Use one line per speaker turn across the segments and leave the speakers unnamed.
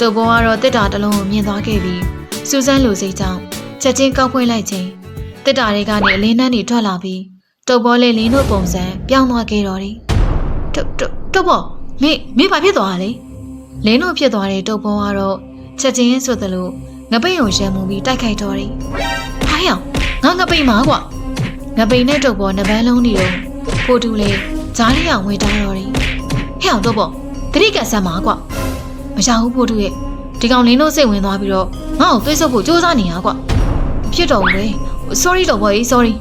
တုပ်ပေါ်ကတော့တစ်တာတစ်လုံးကိုမြင်သွားခဲ့ပြီးစူဇန်လူစိတ်ကြောင့်ချက်ချင်းကောက်ဖွင့်လိုက်ခြင်းတစ်တာတွေကနေအလင်းနှန်းတွေထွက်လာပြီးတုပ်ပေါ်လေးလင်းတို့ပုံစံပြောင်းသွားခဲ့တော်တယ်တုပ်တုပ်တုပ်ပေါ်မင်းမင်းဘာဖြစ်သွားတာလဲလင်းတို့ဖြစ်သွားတဲ့တုပ်ပေါ်ကတော့ချက်ချင်းဆိုသလိုငပိတ်ုံရံမှုပြီးတိုက်ခိုက်တော်တယ်ဟာယောင်ငါငပိတ်မှာကွာငပိတ်နဲ့တုပ်ပေါ်နှစ်ပန်းလုံးနေတော့ဖိုတူလေဂျားလေးအောင်ဝင်တာတော်တယ်ဟဲ့အောင်တုပ်ပေါ်တတိကဆမ်းမှာကွာမ ရဘူးဖို့တူရဲ့ဒီကောင်လင်းတို့စိတ်ဝင်သွားပြီးတော့ငါ့ကိုသွေးဆုပ်ဖို့စူးစမ်းနေတာကွာမဖြစ်တော့ဘူးလေ sorry တော့ဘောကြီး sorry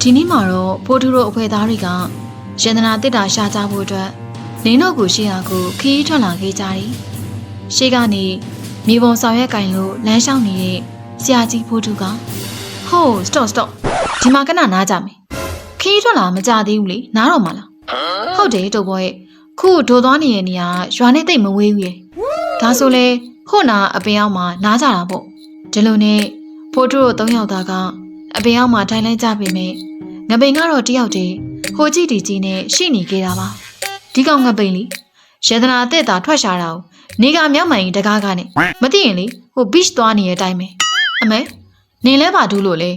ဒီနေ့မှာတော့ဖိုးတူတို့အဖွဲသားတွေကရန်ဒနာတစ်တာရှာကြဖို့အတွက်လင်းတို့ကိုရှေ့ဟာကိုခီးထွက်လာခဲ့ကြတယ်ရှေ့ကနေမြေပုံဆောင်ရွက်ကင်လို့လမ်းလျှောက်နေတဲ့ဆရာကြီးဖိုးတူကဟိုး stop stop ဒီမှာကနနားကြမယ် ခီးထွက်လာမကြသေးဘူးလေနားတော့မလားဟုတ်တယ်တုတ်ဘောရဲ့ခုဒိုသွားနေတဲ့နေရာရွာနဲ့တိတ်မဝေးဘူးရဲ့ဒါဆိုလေဟို့နာအပင်အောင်မှာနားကြတာပေါ့ဒီလိုနဲ့ဖိုးတို့တို့၃ယောက်သားကအပင်အောင်မှာထိုင်လိုက်ကြပေမဲ့ငပိန်ကတော့တယောက်တည်းဟိုကြည့်တီကြီးနဲ့ရှိနေခဲ့တာပါဒီကောင်ငပိန်လီရေဒနာအသက်သာထွက်ရှာတာကိုနေကမြောက်မှန်ရင်တကားကနဲ့မသိရင်လေဟို beach သွားနေတဲ့အတိုင်းပဲအမေနင်လဲပါဒူးလို့လေ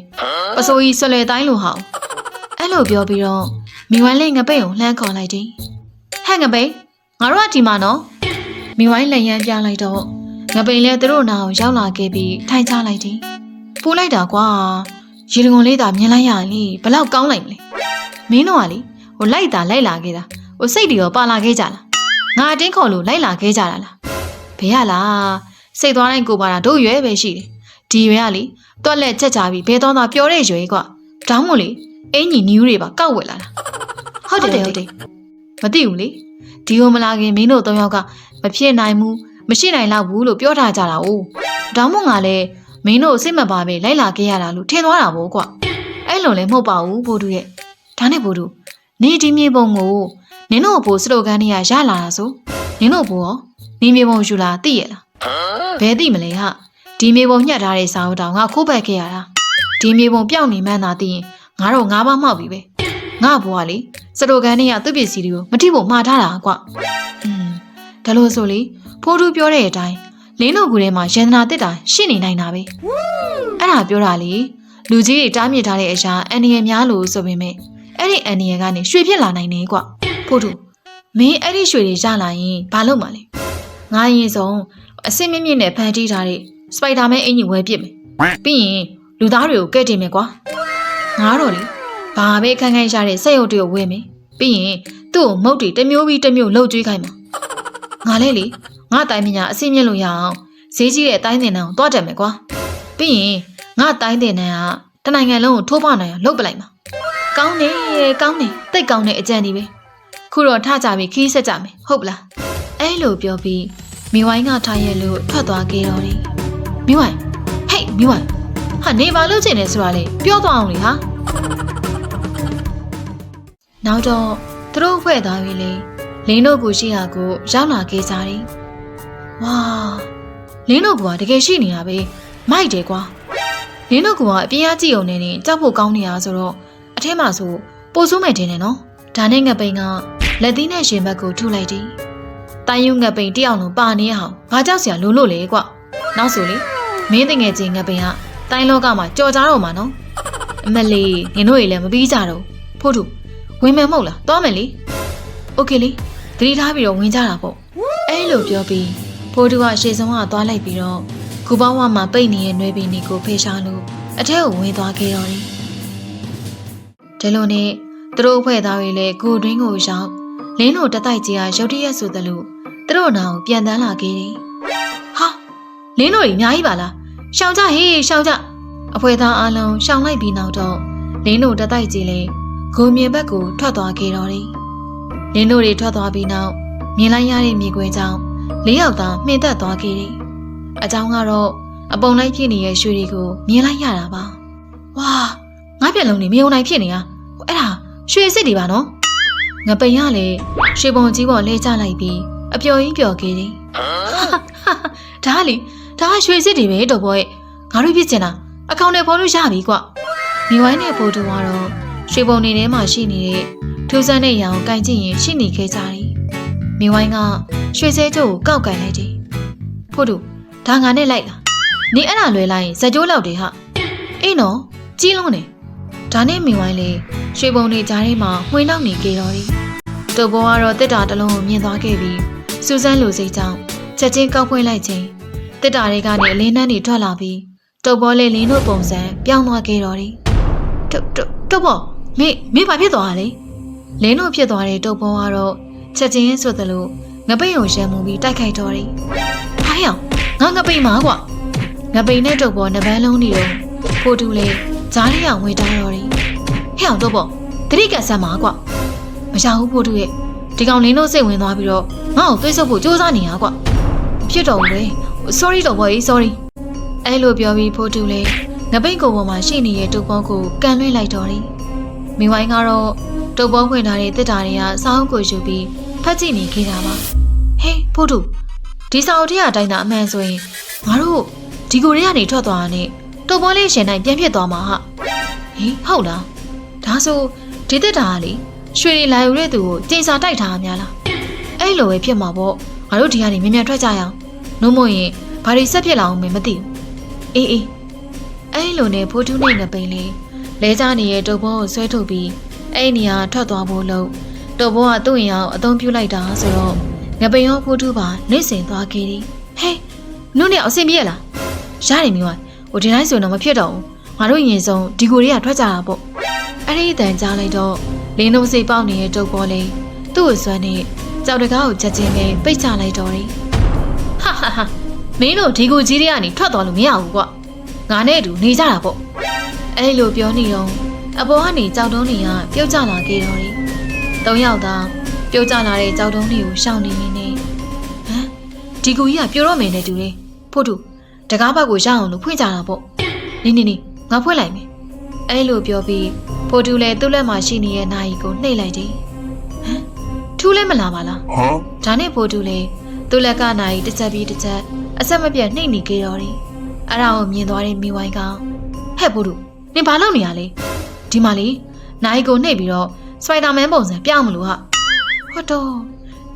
ပစိုးကြီးဆွလဲတိုင်းလို့ဟောင်းအဲ့ လိုပြောပြီးတော့မိဝိုင်းလေးငပိတ်ကိုလှမ်းခေါ်လိုက်တယ်။ဟဲ့ငပိတ်ငါတို့ကဒီမှာနော်။မိဝိုင်းလက်ရမ်းပြလိုက်တော့ငပိတ်လည်းသူတို့နာကိုရောက်လာခဲ့ပြီးထိုင်ချလိုက်တယ်။ပူလိုက်တာကွာ။ရေတံုံလေးသာမြင်လိုက်ရရင်လေဘလောက်ကောင်းလိုက်မလဲ။မင်းတို့ကလေဟိုလိုက်တာလိုက်လာခဲ့တာဟိုစိတ်တွေရောပါလာခဲ့ကြလား။ငါအတင်းခေါ်လို့လိုက်လာခဲ့ကြတာလား။ဘယ်ရလား။စိတ်သွားတိုင်းကိုပါတာတို့ရွယ်ပဲရှိတယ်။ဒီရွယ်ကလေတွက်လက်ချက်ချပြီးဘယ်တော့မှပြောတဲ့ရွယ်ကွာ။တောင်းမို့လေ အင်ကြီးနယူးတွေပါကောက်ဝက်လာတာဟုတ်တယ်ဟုတ်တယ်မသိဘူးလေဒီဟိုမလာခင်မင်းတို့သုံးယောက်ကမဖြစ်နိုင်ဘူးမရှိနိုင်တော့ဘူးလို့ပြောထားကြတာ哦ဒါမှမဟုတ်ငါလည်းမင်းတို့စိတ်မပါပဲလိုက်လာခဲ့ရတာလို့ထင်သွားတာဗောကွအဲ့လိုလည်းမဟုတ်ပါဘူးဘိုးတို့ရဲ့ဒါနဲ့ဘိုးတို့နေဒီမြေပုံကိုနင်တို့ဘိုးစလိုကန်တွေကရလာတာဆိုနင်တို့ဘိုးရောနေမြေပုံယူလာသိရလားဘယ်သိမလဲဟာဒီမြေပုံညှက်ထားတဲ့စာအုပ်တောင်ငါခိုးပတ်ခဲ့ရတာဒီမြေပုံပြောင်းနေမှန်းသာသိရင် ငါတော့ငါးပါးမှောက်ပြီပဲငါဘွားလေစတိုကန်နဲ့ကသူ့ပစ္စည်းတွေကိုမထိဖို့မှားထားတာကွอืมဒါလို့ဆိုလေဖိုးတူးပြောတဲ့အတိုင်းလင်းတို့ကူထဲမှာရန်နာတစ်တာရှိနေနိုင်တာပဲအဲ့ဒါပြောတာလေလူကြီးတွေတားမြစ်ထားတဲ့အရာအန်ဒီရများလို့ဆိုပေမဲ့အဲ့ဒီအန်ဒီရကနေရွှေဖြစ်လာနိုင်တယ်ကွဖိုးတူမင်းအဲ့ဒီရွှေတွေရလာရင်ဘာလုပ်မှာလဲငါရင်ဆုံးအစစ်မြင့်မြင့်နဲ့ဖန်တီးထားတဲ့စပိုက်ဒါမန်အင်ကြီးဝယ်ပစ်မယ်ပြီးရင်လူသားတွေကိုကဲ့တင်မယ်ကွာ ငါတော့လေဘာပဲခန်းခန်းရှာတဲ့စက်ရုပ်တွေကိုဝယ်မယ်ပြီးရင်သူ့ကိုမုတ်တွေတစ်မျိုးပြီးတစ်မျိုးလှုပ်ကြွေးခိုင်းမှာငါလဲလေငါတိုင်းပညာအစိမ့်မြင့်လို့ရအောင်ဈေးကြီးတဲ့အတိုင်းတင်တန်းကိုတွားတက်မယ်ကွာပြီးရင်ငါတိုင်းတင်တန်းကတနိုင်ငံလုံးကိုထိုးဖောက်နိုင်အောင်လှုပ်ပလိုက်မှာကောင်းတယ်ကောင်းတယ်တိတ်ကောင်းတဲ့အကြံဒီပဲခုတော့ထကြပြီးခီးဆက်ကြမယ်ဟုတ်ပလားအဲ့လိုပြောပြီးမိဝိုင်းကထားရဲလို့ထွက်သွားခဲ့တော့တယ်မိဝိုင်းဟေးမိဝိုင်း ဟာနေပါလို့ချင်နေဆိုတာလေပြောသွားအောင်လေဟာနောက်တော့သူတို့ဖွဲ့သားပြီလေလင်းတို့ကိုရှိရာကိုရောက်လာခဲ့ကြတယ်ဝါလင်းတို့ကတကယ်ရှိနေတာပဲမိုက်တယ်ကွာလင်းတို့ကအပြင်းအားကြည့်ုံနဲ့နေကြောက်ဖို့ကောင်းနေတာဆိုတော့အထက်မှာဆိုပိုဆိုးမယ်တင်တယ်နော်ဒါနဲ့ငပိန်ကလက်သီးနဲ့ရှင်ဘက်ကိုထုလိုက်တယ်တိုင်ယူငပိန်တယောက်လုံးပါနေအောင်ဘာကြောက်စရာလိုလို့လေကွနောက်ဆိုလေမင်းတငယ်ချင်းငပိန်က တိုင်းလောကမှာကြော်ကြတော့မှာနော်အမလေးနင်တို့ရေလည်းမပြီးကြတော့ဖို့တူဝင်မယ်မဟုတ်လားသွားမယ်လေโอเคလေသတိထားပြီးတော့ဝင်ကြတာပေါ့အဲ့လိုပြောပြီးဖို့တူကရှေ့ဆုံးကသွားလိုက်ပြီးတော့ကူပေါင်းဝမှာပိတ်နေတဲ့နှွေးပင်ဒီကိုဖေရှားလို့အထက်ကိုဝင်သွားခဲ့တော့တယ်ဒီလိုနဲ့သူတို့အဖွဲ့သားတွေလည်းကိုတွင်းကိုရောက်လင်းတို့တတိုက်ကြီးကရုတ်တရက်ဆိုသလိုသူတို့နာကိုပြန်တန်းလာခဲ့တယ်ဟာလင်းတို့ကြီးအများကြီးပါလား ရှောင်ကြဟေးရှောင်ကြအဖွဲသားအလုံးရှောင်လိုက်ပြီးနောက်တော့လင်းတို့တတိုက်ကြီးလဲဂုံမြေဘက်ကိုထွက်သွားခဲ့တော့တယ်လင်းတို့တွေထွက်သွားပြီးနောက်မြင်လိုက်ရတဲ့မြေခွေကြောင့်လေးယောက်သားမှင်သက်သွားခဲ့တယ်အကြောင်းကတော့အပုံလိုက်ဖြစ်နေတဲ့ရွှေတွေကိုမြင်လိုက်ရတာပါဝါငါပြက်လုံးနေမယုံနိုင်ဖြစ်နေတာအဲ့ဒါရွှေစစ်တွေပါနော်ငပိန်ကလည်းရွှေပုံကြီးပေါ်လဲကျလိုက်ပြီးအပျော်ရင်းပျော်ခဲ့တယ်ဒါကလေ ဒါကရွှေစစ်တွေပဲတော့ဘောရဲ့ငါတို့ဖြစ်ချင်တာအကောင့်နဲ့ဖော်လို့ရပြီကွမိဝိုင်းနဲ့ဖိုးတူကတော့ရွှေပုံနေထဲမှာရှိနေတဲ့ထူးဆန်းတဲ့ရောင်ကိုကင်ကြည့်ရင်ရှိနေခဲ့ကြတယ်။မိဝိုင်းကရွှေစဲကျိုးကိုကောက်ကင်လိုက်တယ်။ဖို့တို့ဒါငါနဲ့လိုက်လား။နေအဲ့ဒါလွယ်လိုက်ရင်ဇကြိုးလောက်တယ်ဟာ။အေးနော်ကြီးလုံးနေ။ဒါနဲ့မိဝိုင်းလေရွှေပုံတွေကြားထဲမှာမှွေနောက်နေကြတော့တယ်။တူဘောကတော့တစ်တာတစ်လုံးကိုမြင်သွားခဲ့ပြီးစူဇန်လိုစိတ်ကြောင့်ချက်ချင်းကောက်ဖွင့်လိုက်ခြင်း တစ်တာတွေကနေအလင်းနှန်းတွေထွက်လာပြီးတုပ်ဘောလေးလင်းတို့ပုံစံပြောင်းသွားခဲ့တော့တယ်။တုတ်တုတ်တုတ်ဘောမေမေဘာဖြစ်သွားတာလဲ။လင်းတို့ဖြစ်သွားတဲ့တုပ်ဘောကတော့ချက်ချင်းဆိုသလိုငပိတ်ကိုရံမှုပြီးတိုက်ခိုက်တော့တယ်။ဟာယောင်ငါငပိတ်မှာကွာ။ငပိတ်နဲ့တုပ်ဘောနှစ်ပန်းလုံးနေတော့ဖိုတူလေဂျားရီအောင်ဝေတာတော့တယ်။ဟဲ့အောင်တုပ်ဘောတတိကဆန်မှာကွာ။မရဘူးဖိုတူရဲ့ဒီကောင်လင်းတို့စိတ်ဝင်သွားပြီးတော့ငါ့ကိုသွေးဆုပ်ဖို့စူးစမ်းနေတာကွာ။ဖြစ်တော့ဘူးလေ sorry တော့ဘောကြီး sorry အဲ့လိုပြောပြီးဖိုတူလေငပိတ်ကိုပေါ်မှာရှိနေတဲ့တုပ်ဘောကိုကန်လွှင့်လိုက်တော့တယ်မိဝိုင်းကတော့တုပ်ဘောဖွင့်ထားတဲ့တစ်တာတွေကစောင်းကိုယူပြီးဖတ်ကြည့်နေခဲ့တာပါဟေးဖိုတူဒီစာအုပ်ထဲအတိုင်းသာအမှန်ဆိုရင်ငါတို့ဒီကိုတွေကနေထွက်သွားတာနဲ့တုပ်ဘောလေးရှင်နိုင်ပြန်ဖြစ်သွားမှာဟာဟေးဟုတ်လားဒါဆိုဒီတစ်တာကလေရွှေတွေလာယူတဲ့သူကိုကျင်စာတိုက်ထားရများလားအဲ့လိုပဲဖြစ်မှာပေါ့ငါတို့ဒီကနေမြင်မြန်ထွက်ကြရအောင် နှုံးမရင်ဘာတွေဆက်ဖြစ်လာအောင်မမသိဘူးအေးအေးအဲ့လိုနဲ့ဖိုးထူးနေငပိန်လေးလဲကြနေတဲ့တုပ်ဘောကိုဆွဲထုတ်ပြီးအဲ့နေရာထွက်သွားဖို့လို့တုပ်ဘောကသူ့ရင်အောင်အသုံးပြုလိုက်တာဆိုတော့ငပိန်ရောဖိုးထူးပါနှိမ့်စင်သွားခဲ့သည်ဟေးနုနဲ့အဆင်ပြေလားရတယ်မိမဟိုဒီတိုင်းဆိုတော့မဖြစ်တော့ဘူးငါတို့ရင်ဆုံးဒီကိုတွေကထွက်ကြတာပေါ့အဲ့ဒီအတန်ကြားလိုက်တော့လင်းလုံးစိတ်ပေါက်နေတဲ့တုပ်ဘောလေးသူ့ကိုဆွမ်းနေကြောက်တကားကိုချက်ချင်းပဲပိတ်ချလိုက်တော့တယ် ဟာဟာဟာမင်းတို့ဒီကိုကြီးတွေကနေထွက်သွားလို့မရဘူးကွငါနဲ့အတူနေကြတာပေါ့အဲ့လိုပြောနေတော့အပေါ်ကနေကြောက်တုံးတွေကပြုတ်ကျလာခဲ့တော့တယ်သုံးယောက်သာပြုတ်ကျလာတဲ့ကြောက်တုံးတွေကိုရှောင်နေနေနေဟမ်ဒီကိုကြီးကပြိုတော့မယ်နဲ့တူတယ်ဖို့တူတကားဘက်ကိုရအောင်လို့ဖွင့်ကြတာပေါ့နေနေနေငါဖွင့်လိုက်မယ်အဲ့လိုပြောပြီးဖို့တူလည်းသူ့လက်မှာရှိနေတဲ့နာယီကိုနှိပ်လိုက်တယ်ဟမ်ထူးလည်းမလာပါလား
Huh?
ဒါနဲ့ဖိုးတူလေ သူ့လက်ကနိုင်တစ်ချက်ပြီးတစ်ချက်အဆက်မပြတ်နှိပ်နေကြတော့တယ်။အဲ့ဒါကိုမြင်သွားတဲ့မိဝိုင်းကဟဲ့ဖိုးတူနင်ဘာလုပ်နေရလဲဒီမှာလေနိုင်ကိုနှိပ်ပြီးတော့စပိုက်ဒါမန်ပုံစံပြောင်းမလို့ဟာဟုတ်တော့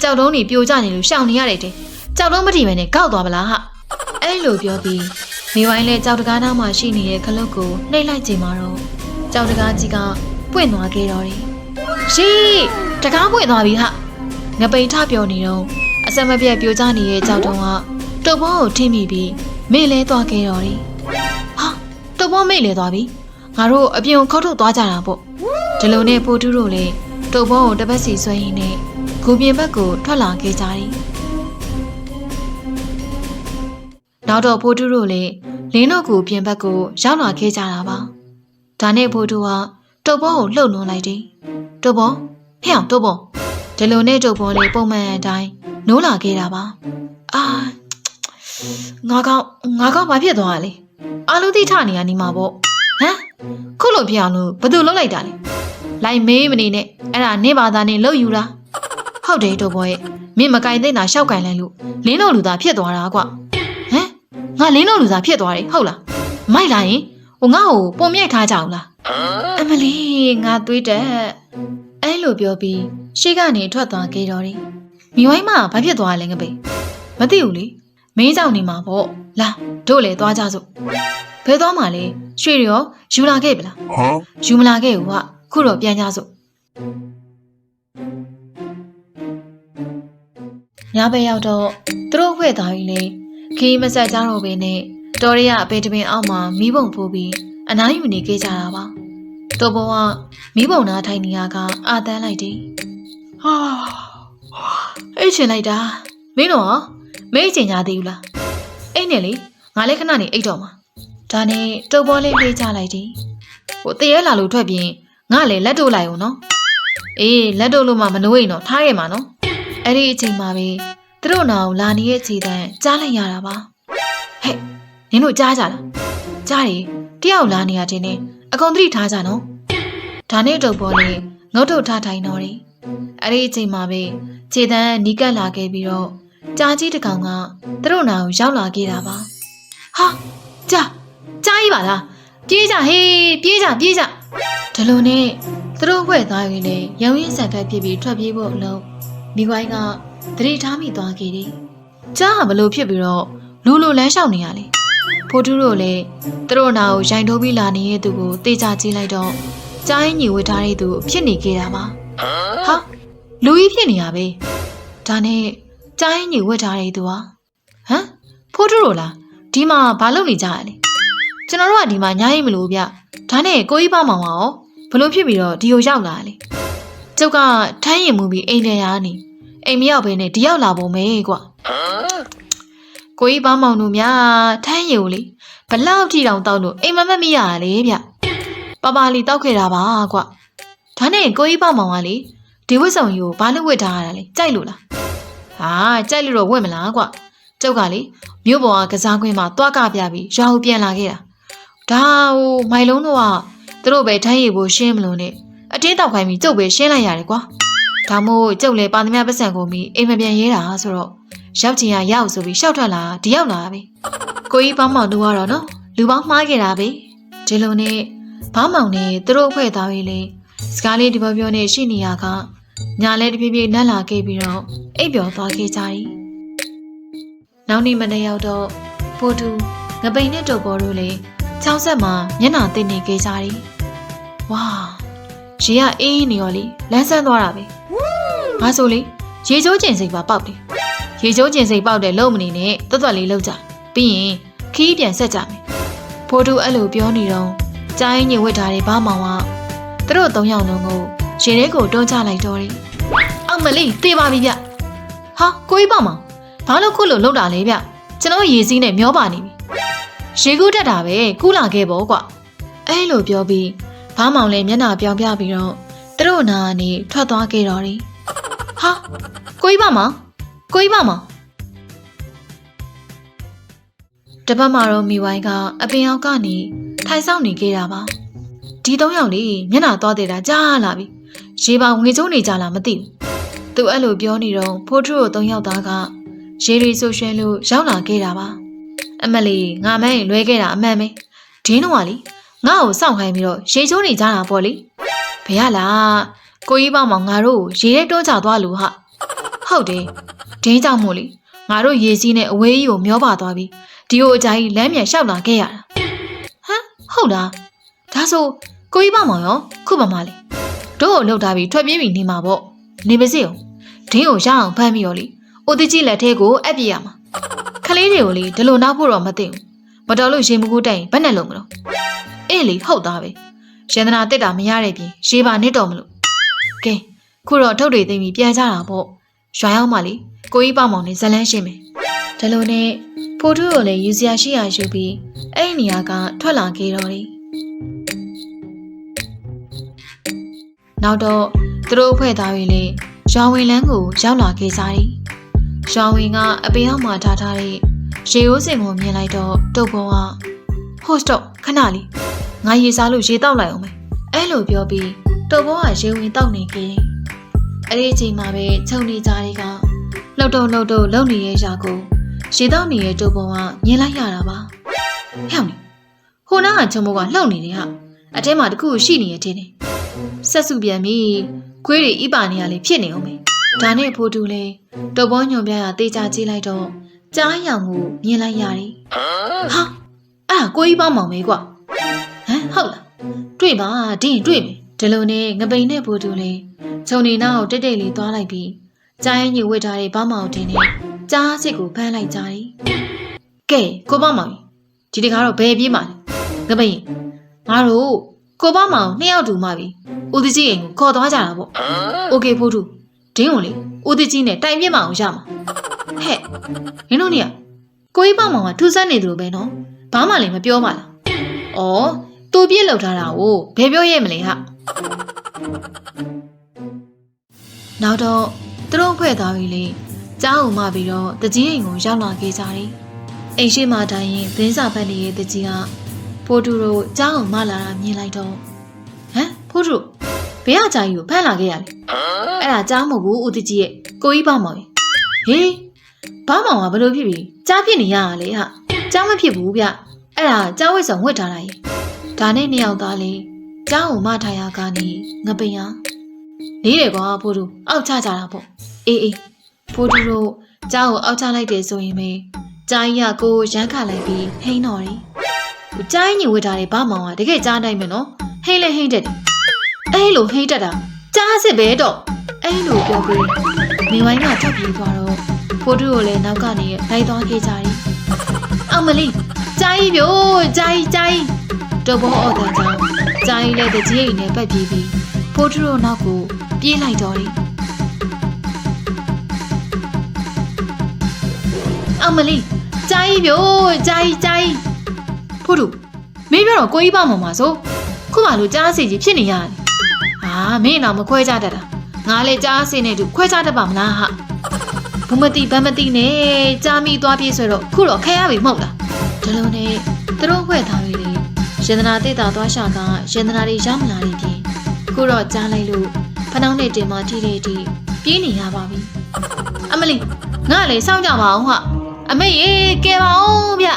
ကြောက်တုံးနေပြိုကျနေလို့ရှောင်နေရတယ်တဲ့ကြောက်တုံးမထီပဲနဲ့ကောက်သွားပလားဟာအဲ့လိုပြောပြီးမိဝိုင်းလည်းကြောက်တကားနားမှာရှိနေတဲ့ခလုတ်ကိုနှိပ်လိုက်ချိန်မှာတော့ကြောက်တကားကြီးကပွင့်သွားခဲ့တော့တယ်ရှေးတကားပွင့်သွားပြီဟာငပိန်ထပြောနေတော့ အစမပြတ်ပြိုကျနေတဲ့ကြောက်တုံးကတုပ်ဘောကိုထိမိပြီးမေ့လဲသွားခဲ့တော်တယ်။ဟာတုပ်ဘောမေ့လဲသွားပြီ။ငါတို့အပြင်ကိုခေါက်ထုတ်သွားကြတာပေါ့။ဒီလိုနဲ့ပိုတူးတို့လည်းတုပ်ဘောကိုတစ်ပတ်စီဆွဲရင်းနဲ့ဂူပြင်ဘက်ကိုထွက်လာခဲ့ကြတယ်။နောက်တော့ပိုတူးတို့လည်းလင်းတော့ကူပြင်ဘက်ကိုရောက်လာခဲ့ကြတာပါ။ဒါနဲ့ပိုတူးကတုပ်ဘောကိုလှုပ်လွန်လိုက်တယ်။တုပ်ဘောဖျောင်းတုပ်ဘောဒီလိုနဲ့တုပ်ပေါ်လေးပုံမှန်အတိုင်း နိုးလာခဲ့တာပါအာငါကောင်းငါကောင်းဘာဖြစ်သွားတာလဲအာလူတိထနေရနေမှာပေါ့ဟမ်ခုလိုဖြစ်အောင်လို့ဘသူလှုပ်လိုက်တာလဲလိုက်မေးမနေနဲ့အဲ့ဒါနင့်ဘာသာနဲ့လှုပ်ယူတာဟုတ်တယ်တုပ်ပေါ်ရဲ့မင်းမကင်သိမ့်တာရှောက်ကင်လိုက်လို့လင်းတော်လူသားဖြစ်သွားတာကွဟမ်ငါလင်းတော်လူသားဖြစ်သွားတယ်ဟုတ်လားမိုက်လာရင်ဟိုငါ့ကိုပုံမြိုက်ထားကြအောင်လားအမလီငါသွေးတက်အဲ့လိုပြောပြီးရှေ့ကနေထွက်သွားခဲ့တော့တယ်။ မိဝိုင်းမဘာဖြစ်သွားလဲငပိ။မသိဘူးလေ။မင်းကြောင့်နေမှာပေါ့။လာတို့လည်းသွားကြစို့။ဘယ်သွားမှလဲ။ရွှေရောယူလာခဲ့ပလား
Huh?
။ယူမလာခဲ့ဘူးကခုတော့ပြန်ကြစို့။ညဘက်ရောက်တော့သူတို့ဖွဲ့သွားပြီလေ။ခီးမဆက်ကြတော့ဘဲနဲ့တော်ရရအပေတပင်အောက်မှာမီးပုံပိုးပြီးအနားယူနေခဲ့ကြတာပါ။တော်ဘောကမီးပုံနာထိုင်နေရကအာတန်းလိုက်တယ်။ဟာ အိတ်ချင်လိုက်တာမင်းတို့ဟောမင်းချင်ကြသေးဘူးလားအိတ်နဲ့လေငါလည်းခဏနေအိတ်တော့မှာဒါနဲ့တုပ်ပေါ်လေးပြေးချလိုက်တယ်ဟိုတရေလာလို့ထွက်ပြင်ငါလည်းလက်တို့လိုက်အောင်နော်အေးလက်တို့လို့မှမနှိုးရင်တော့ထားခဲ့မှာနော်အဲ့ဒီအချိန်မှာပဲသူတို့နာကိုလာနေတဲ့ခြေတန်းကြားလိုက်ရတာပါဟဲ့နင်တို့ကြားကြလားကြားတယ်တယောက်လာနေရတင်နေအကုန်သတိထားကြနော်ဒါနဲ့တုပ်ပေါ်လေးငုတ်ထုတ်ထားထိုင်တော့တယ် အဲ့ဒီအချိန်မှာပဲခြေတန်းနီးကပ်လာခဲ့ပြီးတော့ကြားကြီးတစ်ကောင်ကသူတို့နာကိုရောက်လာခဲ့တာပါဟာကြားကြားကြီးပါလားပြေးကြဟေးပြေးကြပြေးကြဒီလိုနဲ့သူတို့အဖွဲ့သားတွေလည်းရုံရင်ဆန်ခတ်ဖြစ်ပြီးထွက်ပြေးဖို့အလုံးမိခွိုင်းကသတိထားမိသွားခဲ့တယ်။ကြားဟာဘလို့ဖြစ်ပြီးတော့လူလိုလမ်းလျှောက်နေရလေ။ဖိုးတူးတို့လည်းသူတို့နာကိုရိုင်ထိုးပြီးလာနေတဲ့သူကိုတေချာကြည့်လိုက်တော့ကြားရင်ညီဝတ်ထားတဲ့သူဖြစ်နေခဲ့တာပါ။ ဟာလူကြီးဖြစ်နေရပဲ။ဒါနဲ့ကြားရင်ညီဝတ်ထားတဲ့သူဟာဟမ်ဖိုးတူးတို့လားဒီမှာဘာလုပ်နေကြရလဲ။ကျွန်တော်တို့ကဒီမှာညားရင်မလို့ဗျ။ဒါနဲ့ကိုကြီးပါမောင်ကရောဘလို့ဖြစ်ပြီးတော့ဒီကိုရောက်လာလေ။ကျုပ်ကထမ်းရင်မှုပြီးအိမ်ပြန်ရနေအိမ်မရောက်ဘဲနဲ့ဒီရောက်လာပုံပဲကွာ။ကိုကြီးပါမောင်တို့များထမ်းရင်ကိုလေဘလောက်ထိတောင်တောက်လို့အိမ်မမက်မရရလေဗျ။ပပလီတောက်ခဲ့တာပါကွာ။ ဒါနဲ့ကိုကြီးပါမောင်ကလေဒီဝတ်ဆောင်ကြီးကိုဘာလို့ဝတ်ထားရတာလဲကြိုက်လို့လား။ဟာကြိုက်လို့တော့ဝတ်မလားကွာ။ကျုပ်ကလေမြို့ပေါ်ကကစားခွင့်မှာတွားကပြပြီးရွာကိုပြန်လာခဲ့တာ။ဒါဟိုမိုင်လုံးတော့ကသူတို့ပဲထမ်းရည်ဖို့ရှင်းမလို့နဲ့အတင်းတောက်ခိုင်းပြီးကျုပ်ပဲရှင်းလိုက်ရတယ်ကွာ။ဒါမို့ကျုပ်လည်းပါသမျှပတ်စံကုန်ပြီးအိမ်မပြန်ရဲတာဆိုတော့ရောက်ချင်ရရောက်ဆိုပြီးရှောက်ထွက်လာဒီရောက်လာပြီ။ကိုကြီးပေါင်းမောင်တို့ကတော့နော်လူပေါင်းမှားခဲ့တာပဲ။ဒီလိုနဲ့ဘောင်းမောင်နဲ့သူတို့အဖွဲ့သားတွေလည်း စကားလေးဒီပေါ်ပြောနေရှိနေရကညာလဲတဖြည်းဖြည်းနက်လာခဲ့ပြီးတော့အိပ်ပျော်သွားခဲ့ကြတယ်။နောက်နေ့မနေ့ရောက်တော့ပိုတူငပိန်နဲ့တော်ပေါ်တို့လည်းချောင်းဆက်မှာမျက်နှာသိနေခဲ့ကြတယ်။ဝါရေကအေးအေးနေရောလေလန်းဆန်းသွားတာပဲ။ငါဆိုလေရေချိုးကျင်စိတ်ပါပေါက်တယ်။ရေချိုးကျင်စိတ်ပေါက်တယ်လုံးမနေနဲ့တွတ်တွတ်လေးလောက်ကြ။ပြီးရင်ခီးပြန်ဆက်ကြမယ်။ဖိုတူအဲ့လိုပြောနေတော့ကျိုင်းညင်ဝစ်ထားတဲ့ဘာမောင်က သူတို့သုံးယောက်လုံးကိုရေထဲကိုတွန်းချလိုက်တော့တယ်။အောက်မလေးတေးပါပြီဗျ။ဟာကိုကြီးပေါ့မောင်ဘာလို့ခုလိုလောက်တာလဲဗျ။ကျွန်တော်ရေစည်းနဲ့မျောပါနေပြီ။ရေကူးတက်တာပဲကူးလာခဲ့ပေါ့ကွ။အဲ့လိုပြောပြီးဘာမောင်လည်းမျက်နှာပြောင်ပြပြီးတော့သူတို့နာကနေထွက်သွားခဲ့တော့တယ်။ဟာကိုကြီးပေါ့မောင်ကိုကြီးပေါ့မောင်တပတ်မှာတော့မိဝိုင်းကအပင်အောက်ကနေထိုင်ဆောင်နေခဲ့တာပါ ဒီသုံးယောက်လေးမျက်နှာသွားသေးတာကြားလာပြီရေပါငွေကျုံးနေကြလားမသိဘူးသူအဲ့လိုပြောနေတော့ဖိုးထူတို့သုံးယောက်သားကရေရီဆိုရွှဲလို့ရောက်လာခဲ့တာပါအမလီငါမင်းလွဲခဲ့တာအမှန်ပဲဒင်းတော့ကလေငါ့ကိုစောင့်ခိုင်းပြီးတော့ရေချိုးနေကြတာပေါ့လေဘယ်ရလားကိုကြီးပေါ့မောင်ငါတို့ရေထဲတွန်းချသွားလို့ဟာဟုတ်တယ်ဒင်းကြောင့်မို့လေငါတို့ရေစီးနဲ့အဝေးကြီးကိုမျောပါသွားပြီဒီကိုအကြိုင်းလမ်းမြန်လျှောက်လာခဲ့ရတာဟမ်ဟုတ်လား ဒါဆိုကိုကြီးပေါ့မောင်ရောခုပါမလေတို့ကိုလှုပ်ထားပြီးထွက်ပြေးပြီးနေမှာပေါ့နေပါစေအောင်ဒင်းကိုရအောင်ဖမ်းပြီးတော့လေအိုတကြီးလက်ထဲကိုအပ်ပြရမှာခလေးတွေကိုလေဒီလိုနောက်ဖို့တော့မသိဘူးမတော်လို့ရေမကူးတိုင်ဘယ်နဲ့လုံးမလို့အေးလေဟုတ်သားပဲရန်ဒနာတက်တာမရတဲ့ပြင်ရေပါနစ်တော်မလို့ကဲခုတော့ထုတ်တွေသိမ့်ပြီးပြန်ကြတာပေါ့ရွာရောက်မှလေကိုကြီးပေါ့မောင်နဲ့ဇလန်းရှင်းမယ်ဒါလိုနဲ့ဖိုးထုကိုလည်းယူစရာရှိရာယူပြီးအဲ့ဒီနေရာကထွက်လာခဲ့တော့တယ် နောက်တော့သူတို့အဖွဲ့သားတွေလည်းရွာဝင်လန်းကိုရောက်လာခဲ့ကြတယ်ရွာဝင်ကအပင်အောက်မှာထားထားတဲ့ရေရိုးစင်ကိုမြင်လိုက်တော့တုတ်ဘောကဟိုစတော့ခဏလေးငါရေစားလို့ရေတောက်လိုက်အောင်မယ်အဲ့လိုပြောပြီးတုတ်ဘောကရေဝင်တောက်နေခဲ့တယ်အဲ့ဒီအချိန်မှာပဲခြုံနေကြတဲ့ကလှုပ်တော့လှုပ်တော့လုံနေတဲ့ရာကိုရေတောက်နေတဲ့တုတ်ဘောကမြင်လိုက်ရတာပါဟဲ့နေဟိုနားကချုံဘောကလှုပ်နေတယ်ဟာအထဲမှာတခုရှိနေရတဲ့နေ ဆက်စုပြန်ပြီခွေးတွေဣပါနေရလေဖြစ်နေအောင်မယ်ဒါနဲ့ဖိုးတူလေတုတ်ဘောညွန်ပြရတေးချကြည့်လိုက်တော့ကြားရောင်ကိုမြင်လိုက်ရတယ်ဟာအဲ့ဒါကိုကြီးပေါင်းမောင်မေးကွာဟမ်ဟုတ်လားတွေ့ပါဒင်းတွေ့မယ်ဒီလိုနဲ့ငပိန်နဲ့ဖိုးတူလေခြုံနေနာကိုတိတ်တိတ်လေးသွားလိုက်ပြီးကြားရင်ညဝစ်ထားတဲ့ဘောင်းမောင်တင်နဲ့ကြားစစ်ကိုဖမ်းလိုက်ကြတယ်ကဲကိုပေါင်းမောင်ဒီတခါတော့ဘယ်ပြေးမှာလဲငပိန်ငါတို့ ကိုပေါင်းမောင်နှစ်ယောက်တူမှပြီဦးသကြီးအိမ်ကိုခေါ်သွားကြတာပေါ့โอเคဖိုးတူဒင်းကိုလေဦးသကြီးနဲ့တိုင်ပြစ်မအောင်ရမှာဟဲ့မင်းတို့နေရကိုကြီးပေါင်းမောင်ကထူးဆန်းနေသလိုပဲနော်ဘာမှလည်းမပြောပါလားဩသူပြစ်လောက်ထားတာကိုဘယ်ပြောရဲမလဲဟာနောက်တော့သူတို့ဖွဲ့သားပြီလေကြားအောင်မှပြီးတော့တကြီးအိမ်ကိုရောက်လာခဲ့ကြတယ်အိမ်ရှိမှတိုင်းရင်သင်းစာဖက်နေတဲ့တကြီးက ဖိုးတူတို့ကြားအောင်မှလာတာမြင်လိုက်တော့ဟမ်ဖိုးတူဘယ်အကြိုင်ကိုဖမ်းလာခဲ့ရလဲအဲ့ဒါကြားမဟုတ်ဘူးဦးတကြီးရဲ့ကိုကြီးပေါ့မောင်ဟေးဘာမောင်ကဘလို့ဖြစ်ပြီကြားဖြစ်နေရတာလေဟာကြားမဖြစ်ဘူးဗျအဲ့ဒါကြားဝိတ်ဆောင်ဝတ်ထားတာရေဒါနဲ့နှစ်ယောက်သားလေးကြားကိုမထားရကနေငပိန်ဟာလေးတယ်ကွာဖိုးတူအောက်ချကြတာပေါ့အေးအေးဖိုးတူတို့ကြားကိုအောက်ချလိုက်တယ်ဆိုရင်ပဲကြားကြီးကကိုကိုရမ်းခလိုက်ပြီးဟိန်းတော်တယ် ကြားကြီးညဝတ်တာတွေဘာမှမအောင်တကယ်ကြားတိုင်းပဲနော်ဟိန်းလဲဟိန်းတက်တယ်အဲ့လိုဟိန်းတက်တာကြားစစ်ပဲတော့အဲ့လိုပြောပြီးမိဝိုင်းကထွက်ပြေးသွားတော့ဖိုးတူကိုလည်းနောက်ကနေလိုက်သွားခဲ့ကြတယ်အောင်မလေးကြားကြီးပြို့ကြားကြီးကြားကြီးတော့ဘောအော်တန်ကြောင့်ကြားကြီးလည်းတကြီးအိမ်နဲ့ပတ်ပြေးပြီးဖိုးတူတို့နောက်ကိုပြေးလိုက်တော့တယ်အောင်မလေးကြားကြီးပြို့ကြားကြီးကြားကြီး ဖိုးတူမင်းပြောတော့ကိုကြီးပေါ့မမဆိုခုမှလို့ကြားစီကြီးဖြစ်နေရတယ်ဟာမင်းတော့မခွဲကြတတ်တာငါလည်းကြားစီနဲ့တူခွဲကြတတ်ပါမလားဟာဘူးမတိဗမ်းမတိနဲ့ကြားမိသွားပြေးဆိုတော့ခုတော့ခဲရပြီမဟုတ်လားဒီလိုနဲ့သူတို့ဖွဲ့သားတွေလေရတနာတိတ်တာသွားရှာကရတနာတွေရမလာနေပြင်ခုတော့ကြားလိုက်လို့ဖနှောင်းနဲ့တင်မထိတဲ့တီပြေးနေရပါပြီအမလီငါလည်းစောင့်ကြပါအောင်ဟာအမေရေကဲပါအောင်ဗျ